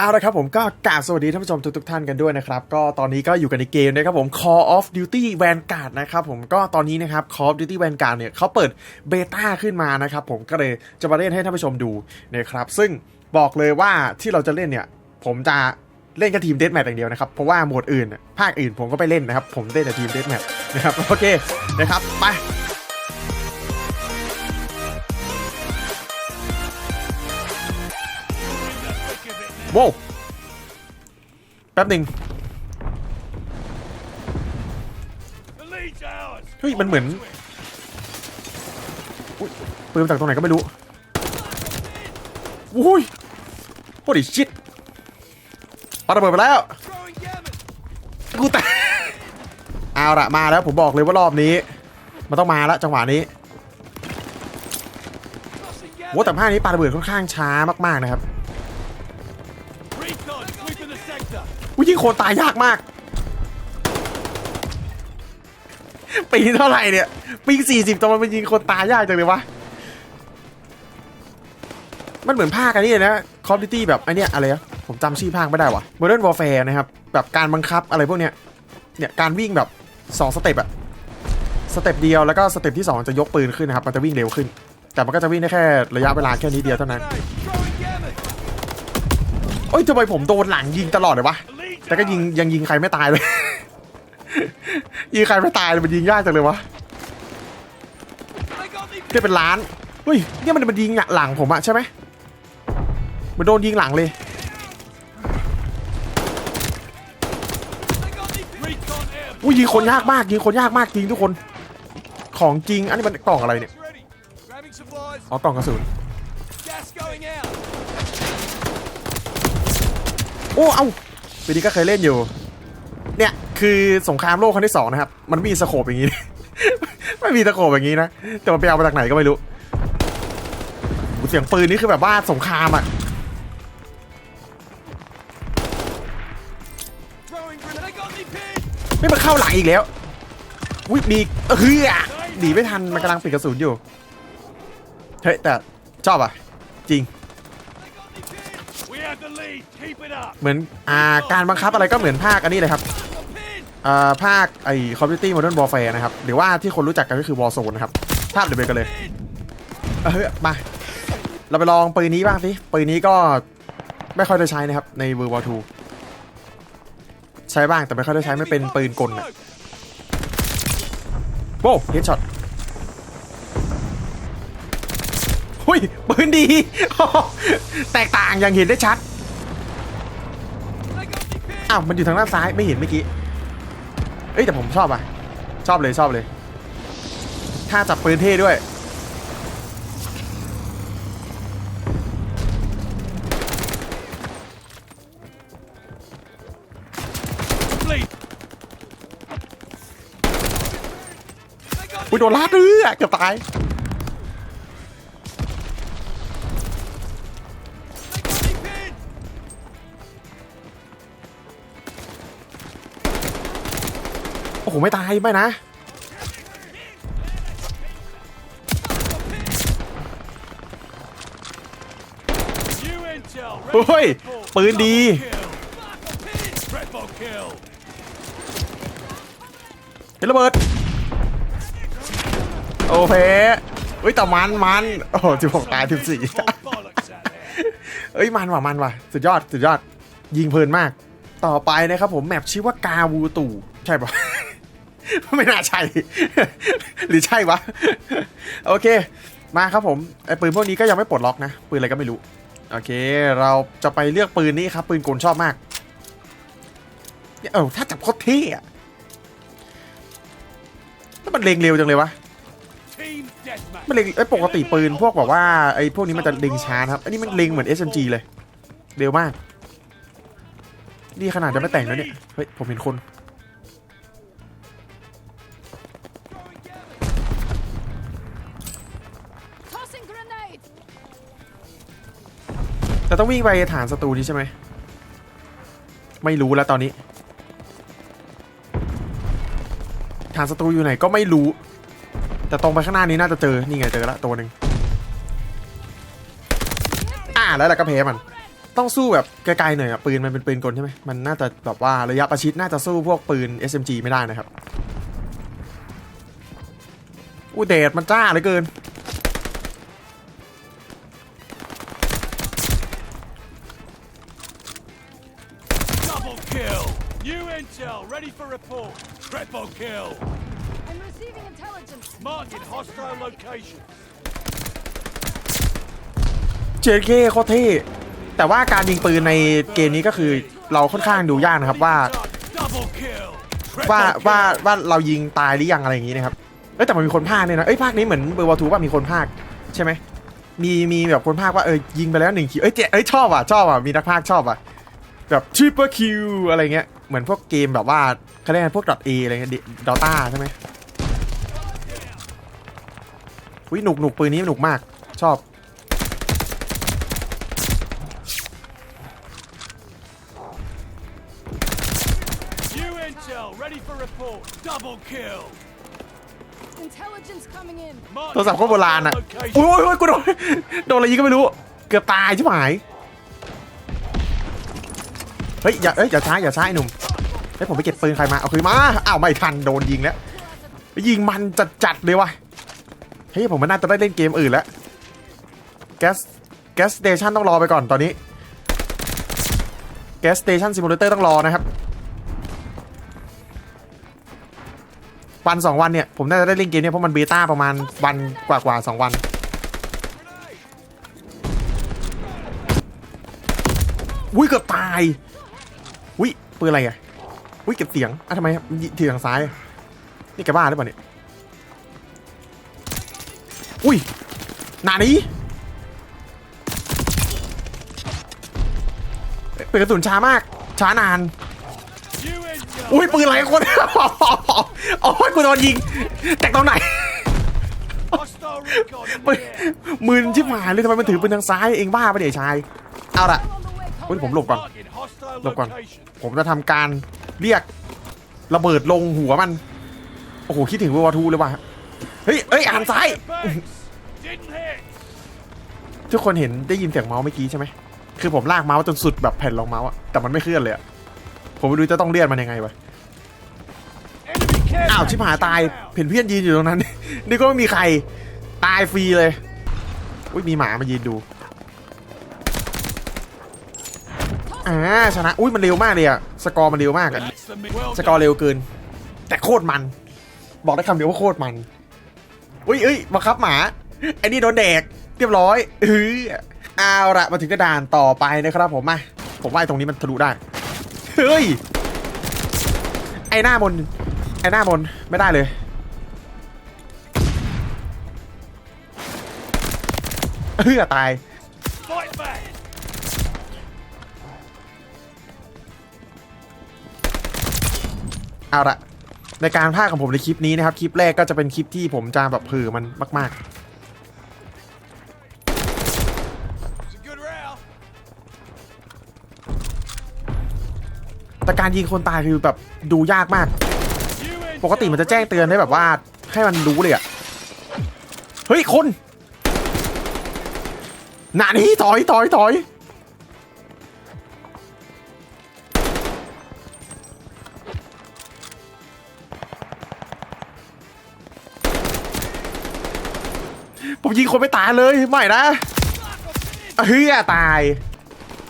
เอาละครับผมก็กราบสวัสดีท่านผู้ชมทุกๆท่านกันด้วยนะครับ ก็ตอนนี้ก็อยู่กันในเกมนะครับผม Call of Duty Vanguard นะครับผมก็ตอนนี้นะครับ Call of Duty Vanguard เนี่ยเขาเปิดเบต้าขึ้นมานะครับผมก็เลยจะมาเล่นให้ท่านผู้ชมดูนะครับซึ่งบอกเลยว่าที่เราจะเล่นเนี่ย ผมจะเล่นกับทีมเดสแมทอย่างเดียวนะครับเพราะว่าโหมดอื่น ภาคอื่นผมก็ไปเล่นนะครับ ผมเล่นแต่ทีมเดสแมทนะครับโอเคนะครับไป โว้วแป๊บหนึ่งเฮ้ย มันเหมือนอุ๊ยปืนมาจากตรงไหนก็ไม่รู้อุ้ยโคตรชิตปาระเบิดไปแล้วกูตายเอาละมาแล้วผมบอกเลยว่ารอบนี้ มันต้องมาแล้วจังหวะนี้โว้แต่ภาคนี้ปาระเบิดค่อนข้างช้ามากๆนะครับ อุ้ยยิงโคนตายยากมาก ปีเท่าไหร่เนี่ยปีสี่สิบตอนมันเป็นยิงคนตายยากจังเลยวะ มันเหมือนภาคอันนี้นะ Call of Duty แบบไอเนี้ยอะไรอะผมจำชื่อภาคไม่ได้วะ Modern Warfare นะครับ แบบการบังคับอะไรพวกเนี้ย เนี่ยการวิ่งแบบ2สเต็ปอะสเต็ปเดียวแล้วก็สเต็ปที่ 2 จะยกปืนขึ้นนะครับ มันจะวิ่งเร็วขึ้น แต่มันก็จะวิ่งได้แค่ระยะเวลาแค่นี้เดียวเท่านั้น Grenade, throwing gamut. เอ้ยทำไมผมโดนหลังยิงตลอดเลยวะ แต่ก็ยิงยังยิงใครไม่ตายเลย ยิงใครไม่ตายเลยมันยิงยากจังเลยวะ They got me. เรียกเป็นล้านเฮ้ยเนี่ยมันมันยิงหลังผมอะใช่ไหมมันโดนยิงหลังเลย They got me. Recon air. อุ้ยยิงคนยากมากยิงคนยากมากจริงทุกคน ของจริงอันนี้มันกล่องอะไรเนี่ย Ready. Grabbing supplies. อ๋อกล่องกระสุน Gas going out. โอ้เอ้า ปีนี้ก็เคยเล่นอยู่ เนี่ยคือสงครามโลกครั้งที่สองนะครับ มันมีสโคปอย่างนี้ ไม่มีสโคปอย่างนี้นะ แต่มันไปเอามาจากไหนก็ไม่รู้ เสียงปืนนี่คือแบบว่าสงครามอะ Throwing grenade. They got me pinned. ไม่มาเข้าหลังอีกแล้วอุ้ยมีเฮ้ยหนีไม่ทันมันกำลังปิดกระสุนอยู่ เฮ้ยแต่ชอบอะ จริง เหมือนอ่าการบังคับอะไรก็เหมือนภาคอันนี้เลยครับอ่าภาคไอ้ Call of Duty Modern Warfare นะครับ หรือว่าที่คนรู้จักกันก็คือ Warzone นะครับภาพเดียวกันเลย Pinned. เออมา เราไปลองปืนนี้บ้างสิปืนนี้ก็ไม่ค่อยได้ใช้นะครับ ใน World War 2 ใช้บ้างแต่ไม่ค่อยได้ใช้ไม่เป็นปืนกลนะโว้เฮดช็อต หุยปืนดี แตกต่างอย่างเห็นได้ชัด อ้าว มันอยู่ทางด้านซ้ายไม่เห็นเมื่อกี้ เอ้ยแต่ผมชอบอะ ชอบเลยชอบเลย ถ้าจับปืนเท่ด้วย อุ้ยโดนลาดเรือเกือบตาย อ้โห ไม่ตาย ไม่นะ New intel. เฮ้ย ปืนดี เห็นระเบิด โอเพเฮ้ยแต่มันมันโอ้โหสิบหกตายสิบสี่เอ้ยมันว่ะมันว่ะ สุดยอด สุดยอด ยิงเพลินมาก ต่อไปนะครับผมแมปชื่อว่ากาวูตู ใช่ปะ ไม่น่าใช่ หรือใช่วะ โอเค มาครับผมไอ้ปืนพวกนี้ก็ยังไม่ปลดล็อกนะ ปืนอะไรก็ไม่รู้ โอเค เราจะไปเลือกปืนนี้ครับ ปืนกลชอบมากเออถ้าจับโคตรเท่อะแล้วมันเล็งเร็วจังเลยวะมันเล็งไอ้ปกติปืนพวกแบบว่าไอ้พวกนี้มันจะเล็งช้าครับ อันนี้มันเล็งเหมือน SMG เลย เร็วมาก นี่ขนาดจะไม่แต่งแล้วเนี่ย เฮ้ย ผมเห็นคน แต่ต้องวิ่งไปฐานศัตรูนี้ใช่ไหม ไม่รู้แล้วตอนนี้ ฐานศัตรูอยู่ไหนก็ไม่รู้ แต่ตรงไปข้างหน้านี้น่าจะเจอ นี่ไงเจอละตัวหนึ่งอ่าแล้วเราก็แพ้มัน ต้องสู้แบบไกลๆหน่อยอะปืนมันเป็นปืนกลใช่ไหมมันน่าจะแบบว่าระยะประชิดน่าจะสู้พวกปืน SMG ไม่ได้นะครับอู้เดดมันจ้าเหลือเกิน kill. I'm receiving intelligence. Marking hostile location. เจเคโคตรเท่แต่ว่าการยิงปืนในเกมนี้ก็คือเราค่อนข้างดูยากนะครับว่า Double kill. ว่า Triple ว่า kill. ว่าเรายิงตายหรือยังอะไรอย่างนี้นะครับเอ้ยแต่มันมีคนพากย์เนี่ยนะเอ้ยภาคนี้เหมือนเบอร์วอทูว่ามีคนพากย์ใช่ไหมมีมีแบบคนพากย์ว่าเออยิงไปแล้วหนึ่งคิวเอ้ยเจ๊เอ้ยชอบอะชอบอะมีนักพากย์ชอบอะแบบทริปเปอร์คิวอะไรเงี้ย เหมือนพวกเกมแบบว่าเขาเรียกอะไรพวกดอทเออะไรเงี้ยดอต้าใช่ไหมวิหนุกหนุกปืนนี้หนุกมาก ชอบ New intel ready for report. Double kill. Intelligence coming in. โทรศัพท์โคตรโบราณอะ Location. โอ้ยโอ้ยกูโดน โดนอะไรยิงก็ไม่รู้ เกือบตายใช่ไหม เฮ้ยอย่าเอ้ยอย่าช้าอย่าช้าไอ้หนุ่มเฮ้ยผมไปเก็บปืนใครมาเอาคืนมาอ้าวไม่ทันโดนยิงแล้วยิงมันจัดจัดๆเลยวะเฮ้ยผมมันน่าจะได้เล่นเกมอื่นแล้วแก๊สแก๊สสเตชันต้องรอไปก่อนตอนนี้แก๊สสเตชันซิมูเลเตอร์ต้องรอนะครับวันสองวันเนี่ยผมน่าจะได้เล่นเกมเนี่ยเพราะมันเบต้าประมาณวันกว่าๆสองวันอุ้ยเกือบตาย อุ้ยปืนอะไรอะอุ้ยเก็บเสียงอะทำไมมันยิงทีทางซ้าย นี่แกบ้าหรือเปล่าเนี่ยอุ้ยหนานี้เปิดกระสุนช้ามาก ช้านาน อุ้ยปืนอะไรคนโอ้ยกูโดนยิงจากตรงไหนปืนมืนชิบหายเลยทำไมมันถือปืนทางซ้ายเองบ้าปะเดี๋ยวชาย เอาละอุ้ยผมหลบก่อน หลบก่อน ผมจะทำการเรียกระเบิดลงหัวมัน โอ้โห คิดถึงวอร์วทูเลยว่ะ เฮ้ยเอ้ยอ่านซ้าย ทุกคนเห็นได้ยินเสียงเมาส์เมื่อกี้ใช่ไหม คือผมลากเมาส์จนสุดแบบแผ่นรองเมาส์อะแต่มันไม่เคลื่อนเลยอะผมไม่รู้จะต้องเลียนมันยังไงวะอ้าวชิบหายตายเห็นเพื่อนยืนอยู่ตรงนั้น นี่ก็ไม่มีใครตายฟรีเลย อุ้ยมีหมามายืนดู อ่าชนะ อุ้ยมันเร็วมากเลยอะสกอร์มันเร็วมากอะ That's the mi- well สกอร์ done. เร็วเกิน แต่โคตรมัน บอกได้คำเดียวว่าโคตรมัน อุ้ยเอ้ยบังคับหมาไอ้นี่โดนแดกเรียบร้อยเฮ้ยเอาละมาถึงกระดานต่อไปนะครับผมมาผมว่าไอ้ตรงนี้มันทะลุได้ เฮ้ย ไอ้หน้ามน ไอ้หน้ามน ไม่ได้เลย เฮ้ยตาย เอาละในการพากย์ของผมในคลิปนี้นะครับ คลิปแรกก็จะเป็นคลิปที่ผมจะแบบเผือมันมากๆ แต่การยิงคนตายคือแบบดูยากมาก ปกติมันจะแจ้งเตือนให้แบบว่าให้มันรู้เลยอะเฮ้ย คนหนานี้ถอยถอยถอย ผมยิงคนไม่ตายเลยไม่นะเฮ้ยตาย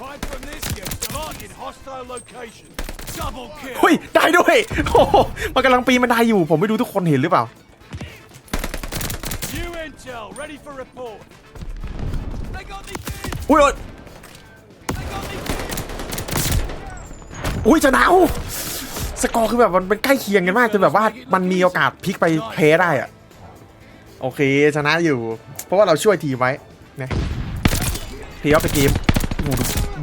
Fight from this unit. Marking hostile location. Double kill. เฮ้ยได้ด้วยโอ้โหมันกำลังปีนมันได้อยู่ ผมไม่รู้ทุกคนเห็นหรือเปล่า New intel ready for report. They got me kid. อุ้ยโอ๊ย They got me kid. อุ้ยชนะโอ้สกอร์คือแบบมันเป็นใกล้เคียงกันมากจนแบบว่ามันมีโอกาสพลิกไปแพ้ได้อะ โอเคชนะอยู่ เพราะว่าเราช่วยทีไว้นะเพย์ออฟเกมดู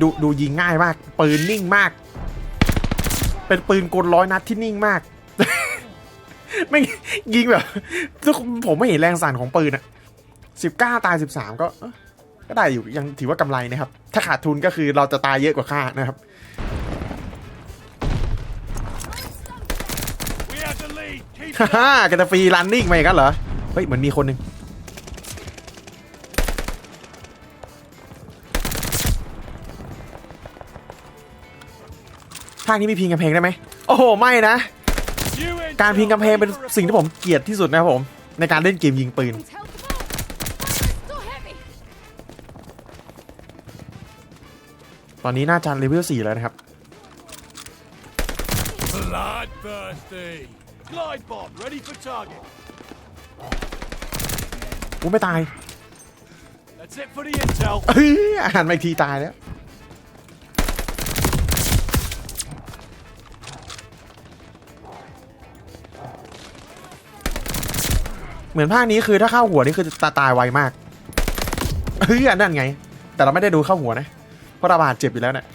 ดูดูยิงง่ายมาก ปืนนิ่งมาก เป็นปืนกลร้อยนัดที่นิ่งมาก ไม่ยิงแบบทุกผมไม่เห็นแรงสั่นของปืนอะสิบเก้าตายสิบสามก็ ก็ได้อยู่ยังถือว่ากำไรนะครับ ถ้าขาดทุนก็คือเราจะตายเยอะกว่าค่านะครับฮ่าฮ่า up. กันจะฟรีรันนิ่งมาอย่างนั้นเหรอ เฮ้ยเหมือนมีคนหนึ่งภาคนี้มีพิงกำแพงได้ไหม โอ้โห ไม่นะ การพิงกำแพงเป็นสิ่งที่ผมเกลียดที่สุดนะครับผม ในการเล่นเกมยิงปืน ตอนนี้น่าจะเลเวล4แล้วนะครับ Bloodthirsty. Glide bomb ready for target. กูไม่ตาย That's it for the intel. เฮ้ยอาหารมาอีกทีตายแล้วเหมือนภาคนี้คือถ้าเข้าหัวนี่คือจะตาตายไวมากเฮ้ยอันนั่นไง แต่เราไม่ได้ดูเข้าหัวนะ เพราะเราบาดเจ็บอยู่แล้วเนี่ย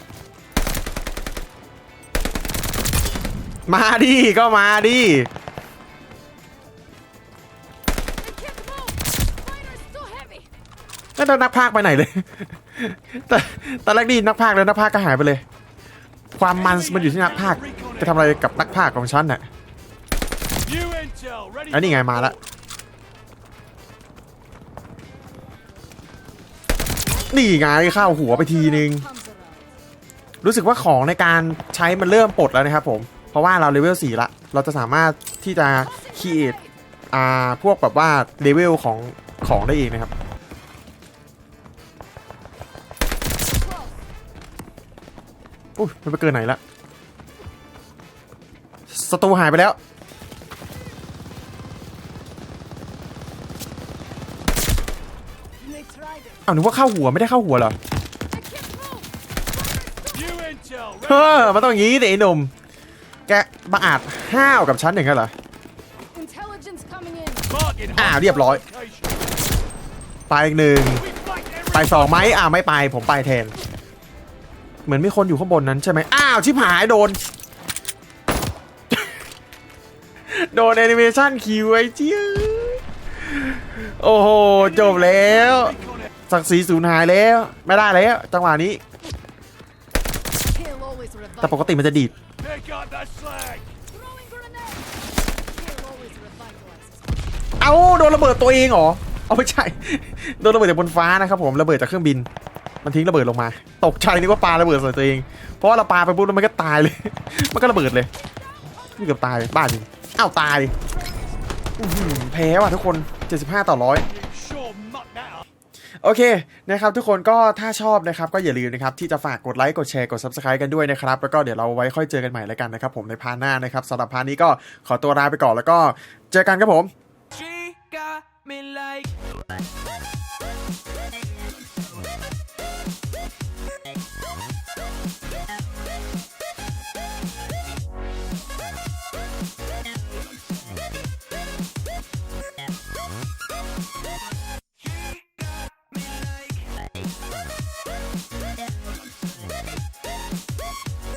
มาดิก็มาดิ แล้วนักพากไปไหนเลยแต่ตอนแรกไดีนักพากแล้วนักพากก็หายไปเลย ความมันมันอยู่ที่นักพากจะทำอะไรกับนักพากของฉันน่ะอันนี้ไงมาละนี่ไงเข้าหัวไปทีนึง รู้สึกว่าของในการใช้มันเริ่มปลดแล้วนะครับผม เพราะว่าเราเลเวล4ละ เราจะสามารถที่จะคีเอทอ่าพวกแบบว่าเลเวลของของได้เองนะครับ อุ้ยมันไปเกินไหนละศัตรูหายไปแล้ว They tried it. อ้าวนึกว่าเข้าหัวไม่ได้เข้าหัวเหรอ I can't move. New intel เฮ้ ready. อมันต้องอย่างนี้ดิไอ้หนุ่ม แกบังอาจห้าวกับฉันอย่างนั้นเหรอ Intelligence coming in. Marking อ่า hostile เรียบร้อย location. ไปอีกหนึ่ง We fight every ไปสองไหมอ่าไม่ไปผมไปแทน เหมือนมีคนอยู่ข้างบนนั้นใช่ไหมอ้าวชิบหายโดน โดนแอนิเมชันคิวไอ้เจี๊ยโอ้โห จบแล้วศักดิ์ศรีสูญหายแล้ว ไม่ได้แล้ว จังหวะนี้ แต่ปกติมันจะดีดเอาโดนระเบิดตัวเองเหรอ เอาไม่ใช่ โดนระเบิดจากบนฟ้านะครับผม ระเบิดจากเครื่องบิน มันทิ้งระเบิดลงมา ตกใจนึกว่าปาระเบิดใส่ตัวเอง เพราะว่าเราปาไปปุ๊บแล้วมันก็ตายเลย มันก็ระเบิดเลยนี่เกือบตายบ้าจริงอ้าวตายแพ้ว่ะทุกคน 75 ต่อร้อยโอเคนะครับทุกคนก็ถ้าชอบนะครับก็อย่าลืมนะครับที่จะฝากกดไลค์กดแชร์กด Subscribe กันด้วยนะครับ แล้วก็เดี๋ยวเราไว้ค่อยเจอกันใหม่แล้วกันนะครับผมในพาร์ทหน้านะครับสำหรับพาร์ทนี้ก็ขอตัวลาไปก่อนแล้วก็เจอกันครับผม She got me like